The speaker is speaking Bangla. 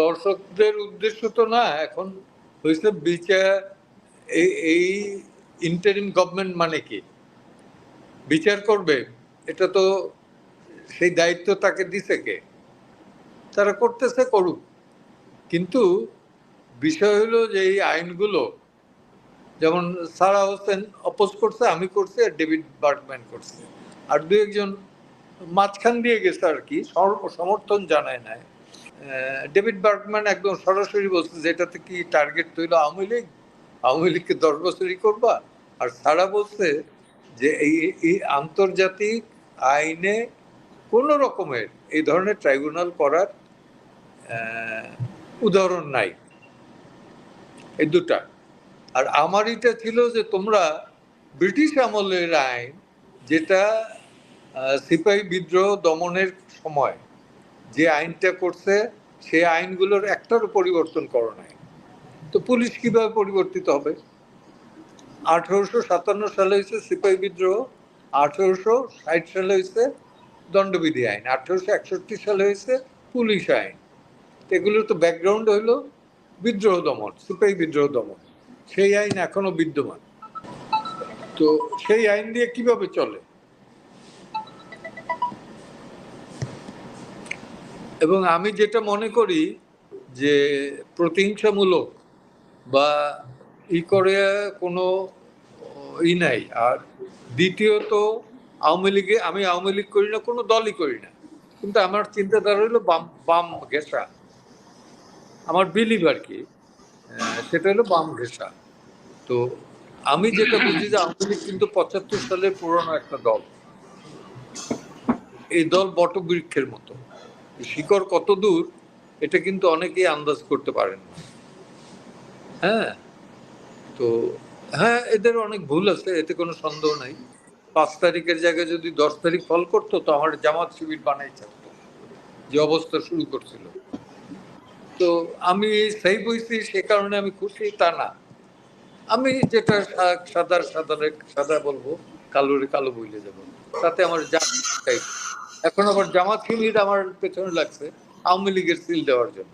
দর্শকদের উদ্দেশ্য তো না, এখন হয়েছে বিচার এই ইন্টারিম গভর্নমেন্ট মানে কি? বিচার করবে, এটা তো সেই দায়িত্ব তাকে দিছে কে? তারা করতেছে, করুক। কিন্তু বিষয় হলো যে এই আইনগুলো, যেমন সারা হোসেন অপোজ করছে, আমি করছি আর ডেভিড বার্গম্যান করছে। আর দু একজন মাঝখান দিয়ে গেছে আর কি সমর্থন জানায় নাই। ডেভিড বার্গম্যান একদম সরাসরি বলছে যে, এটাতে কি টার্গেট তৈল আওয়ামী লীগ? আওয়ামী লীগকে দশ বছরই করবা? আর সারা বলছে যে, এই আন্তর্জাতিক আইনে কোনো রকমের এই ধরনের ট্রাইব্যুনাল করার উদাহরণ নাই। এই দুটা। আর আমার এটা ছিল যে, তোমরা ব্রিটিশ আমলের আইন, যেটা সিপাহী বিদ্রোহ দমনের সময় যে আইনটা করছে, সেই আইনগুলোর একটারও পরিবর্তন করো নাই। তো পুলিশ কীভাবে পরিবর্তিত হবে? আঠারোশো সাতান্ন সালে হয়েছে সিপাহী বিদ্রোহ, আঠারোশো ষাট সালে হয়েছে দণ্ডবিধি আইন, আঠারোশো একষট্টি সালে হয়েছে পুলিশ আইন। এগুলোর তো ব্যাকগ্রাউন্ড হইল বিদ্রোহ দমন, সিপাহী বিদ্রোহ দমন। সেই আইন এখনও বিদ্যমান। তো সেই আইন দিয়ে কীভাবে চলে? এবং আমি যেটা মনে করি যে প্রতিহিংসামূলক বা ই করে কোনো ই নাই। আর দ্বিতীয়ত, আওয়ামী লীগে আমি আওয়ামী লীগ করি না, কোনো দলই করি না। কিন্তু আমার চিন্তাধারা হলো বাম বাম ঘেঁষা। আমার বিলিভ আর কি সেটা হলো বাম ঘেঁষা। তো আমি যেটা বুঝি যে আওয়ামী লীগ কিন্তু পঁচাত্তর সালের পুরনো একটা দল। এই দল বটবৃক্ষের মতো। শিকড় কত দূর, এটা কিন্তু অনেকেই আন্দাজ করতে পারেন হ্যাঁ? তো হ্যাঁ এদের অনেক ভুল আছে, এতে কোনো সন্দেহ নাই। পাঁচ তারিখের জায়গায় যদি দশ তারিখ ফল করতো তো আমার জামাত শিবির বানাই থাকতো যে অবস্থা শুরু করছিল। তো আমি সেই বইছি সে কারণে আমি খুশি, তা না। আমি যেটা সাদার, সাদারে, সাদা বলব, কালোরে কালো বইলে যাব। তাতে আমার যা এখন আবার জামাত শিবির আমার পেছনে লাগছে আওয়ামী লীগের সিল দেওয়ার জন্য।